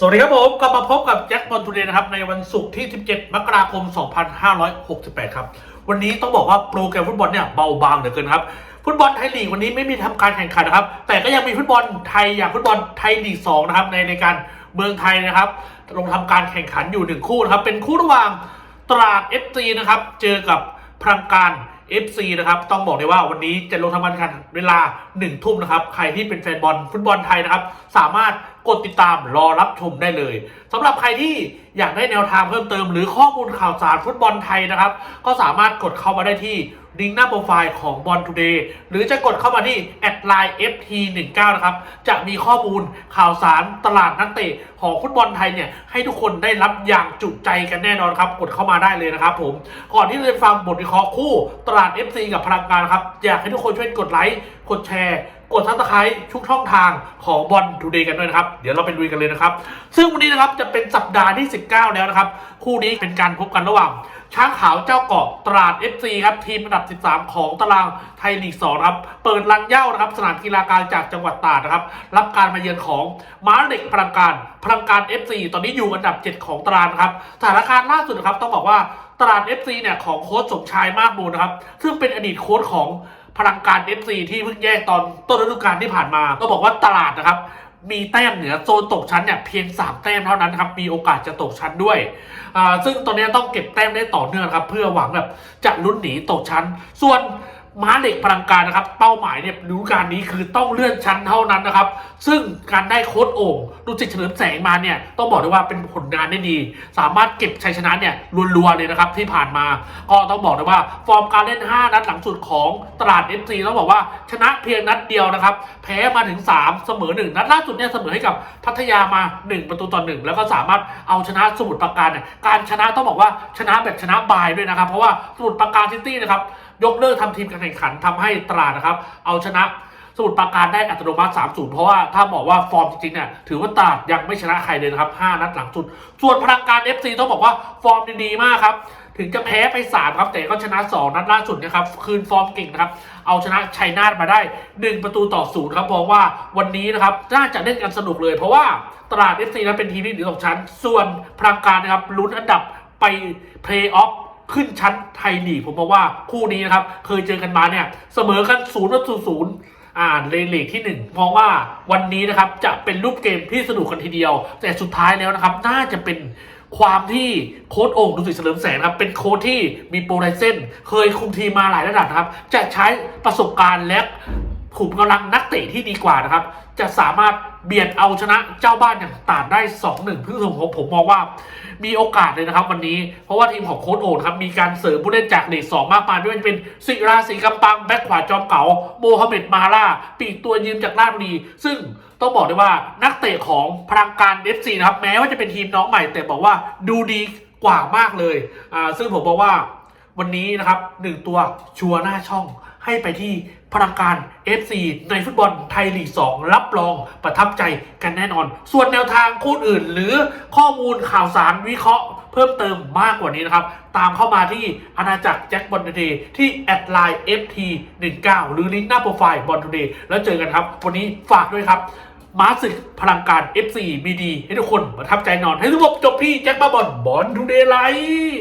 สวัสดีครับผมกลับมาพบกับแจ็คบอลทูเดย์นะครับในวันศุกร์ที่ 17 มกราคม 2568 ครับ วันนี้ต้องบอกว่าโปรแกรมฟุตบอลเนี่ยเบาบางเหลือเกินครับ ฟุตบอลไทยลีกวันนี้ไม่มีทำการแข่งขันนะครับ แต่ก็ยังมีฟุตบอลไทยอย่างฟุตบอลไทยลีก 2 นะครับ ในในการเมืองไทยนะครับ ลงทำการแข่งขันอยู่หนึ่งคู่นะครับ เป็นคู่ระหว่างตราด FC นะครับ เจอกับพลังการ FC นะครับต้องบอกเลยว่าวันนี้จะลงทำการแข่งขันเวลา1ทุ่มนะครับ ใครที่เป็นแฟนบอลฟุตบอลไทยนะครับ สามารถกดติดตามรอรับชมได้เลยสำหรับใครที่อยากได้แนวทางเพิ่มเติม หรือข้อมูลข่าวสารฟุตบอลไทยนะครับ ก็สามารถกดเข้ามาได้ที่ลิงก์หน้าโปรไฟล์ของบอลทูเดย์หรือจะกดเข้ามาที่แอดไลน์ ft19 นะครับ จะมีข้อมูลข่าวสารตลาดนักเตะของฟุตบอลไทยเนี่ย ให้ทุกคนได้รับอย่างจุใจกันแน่นอนครับ กดเข้ามาได้เลยนะครับผม ก่อนที่จะฟังบทวิเคราะห์คู่ตลาด FC กับพลังการครับ อยากให้ทุกคนช่วยกดไลค์กดแชร์กดซับสไครต์ทุกช่องทางของบอลทูเดย์กันด้วยนะครับ เดี๋ยวเราไปดูกันเลยนะครับ ซึ่งวันนี้นะครับจะเป็นสัปดาห์ที่ 19 แล้วนะครับ คู่นี้เป็นการพบกันระหว่าง ช้างขาวเจ้าเกาะตราด FC ครับทีมอันดับ 13 ของตารางไทยลีก2ครับ เปิดรังเย้านะครับ สนามกีฬากลางจากจังหวัดตราดนะครับ รับการมาเยือนของม้าเหล็กพลังการพลังการ FC ตอนนี้อยู่อันดับ 7 ของตารางนะครับสถานการณ์ล่าสุดนะครับต้องบอกว่า ตลาด FC เนี่ยของโค้ชสมชายมากมูลนะครับ ซึ่งเป็นอดีตโค้ชของพลังการ FC ที่เพิ่งแยกตอนต้นฤดูกาลที่ผ่านมา ก็บอกว่าตลาดนะครับ มีแต้มเหนือโซนตกชั้นเนี่ยเพียง 3 แต้มเท่านั้นครับ มีโอกาสจะตกชั้นด้วยอ่าซึ่งตอนนี้ต้องเก็บแต้มได้ต่อเนื่องครับ เพื่อหวังแบบจะลุ้นหนีตกชั้น ส่วน ม้าเหล็กพลังการนะครับ เป้าหมายเนี่ยฤดูกาลนี้คือต้องเลื่อนชั้นเท่านั้นนะครับ ซึ่งการได้โค้ดโอ่งดูจิตเฉลิมแสงมาเนี่ยต้องบอกเลยว่าเป็นผลงานได้ดี สามารถเก็บชัยชนะเนี่ยรัวๆเลยนะครับที่ผ่านมา ก็ต้องบอกเลยว่าฟอร์มการเล่น 5 นัดหลังสุดของตลาด FC ต้องบอกว่าชนะเพียงนัดเดียวนะครับ แพ้มาถึง 3 เสมอ 1 นัดล่าสุดเนี่ยเสมอให้กับพัทยามา 1 ประตูต่อ1แล้วก็สามารถเอาชนะสมุทรปราการเนี่ยการชนะต้องบอกว่าชนะแบบชนะบายด้วยนะครับ เพราะว่าสมุทรปราการซิตี้นะครับยกเลิกทำทีมการแข่งขันทำให้ตลาดนะครับ เอาชนะสมุทรปราการได้อัตโนมัติ 3-0 เพราะว่าถ้าบอกว่าฟอร์มจริงๆเนี่ยถือว่าตลาดยังไม่ชนะใครเลยนะครับ 5 นัดหลังสุด ส่วนพลังการ FC ต้องบอกว่าฟอร์มดีๆมากครับถึงจะแพ้ไป 3 ครับ แต่ก็ชนะ 2 นัดล่าสุดนะครับคืนฟอร์มเก่งนะครับ เอาชนะชัยนาทมาได้ 1 ประตูต่อศูนย์ครับเพราะว่าวันนี้นะครับน่าจะเล่นกันสนุกเลย เพราะว่าตลาด FC นั้นเป็นทีมที่หนีตกชั้น ส่วนพลังการนะครับลุ้นอันดับไปเพลย์ออฟ ขึ้นชั้นไทยลีกผมบอกว่าคู่นี้นะครับ เคยเจอกันมาเนี่ยเสมอกันศูนย์ต่อศูนย์อ่าในลีกที่หนึ่งมองว่าวันนี้นะครับจะเป็นรูปเกมที่สนุกกันทีเดียว แต่สุดท้ายแล้วนะครับ น่าจะเป็นความที่โค้ดโอ่งดุสิตเฉลิมแสงนครับ เป็นโค้ดที่มีโปรไลเซนเคยคุมทีมมาหลายระดับครับ จะใช้ประสบการณ์และ ขุมกำลังนักเตะที่ดีกว่านะครับ จะสามารถเบียดเอาชนะเจ้าบ้านอย่างตาดได้ 2-1พึ่งผมผมมองว่ามีโอกาสเลยนะครับ วันนี้เพราะว่าทีมของโค้ดโอนครับมีการเสริมผู้เล่นจากลีกสองมากมายไม่ว่าจะเป็นสิราศีกำปังแบ็คขวาจอมเก๋าโมฮัมเหม็ดมาล่า ปีกตัวยืมจากราชบุรีซึ่งต้องบอกได้ว่านักเตะของพลังการ FC นะครับแม้ว่าจะเป็นทีมน้องใหม่แต่บอกว่าดูดีกว่ามากเลยอ่าซึ่งผมบอกว่า วันนี้นะครับหนึ่งตัวชัวร์หน้าช่องให้ไปที่พลังการ FC ในฟุตบอลไทยลีก 2 รับรองประทับใจกันแน่นอน ส่วนแนวทางคู่อื่น หรือข้อมูลข่าวสารวิเคราะห์เพิ่มเติมมากกว่านี้นะครับ ตามเข้ามาที่อาณาจักรแจ็คบอลเดย์ที่แอดไลน์ FT19 หรือลิงก์หน้าโปรไฟล์บอลทูเดย์แล้วเจอกันครับ วันนี้ฝากด้วยครับมาศึกพลังการ FC มีดีให้ทุกคนประทับใจนอนให้ทุกคนจบที่แจ็คบ้าบอลบอลทูเดย์ไลท์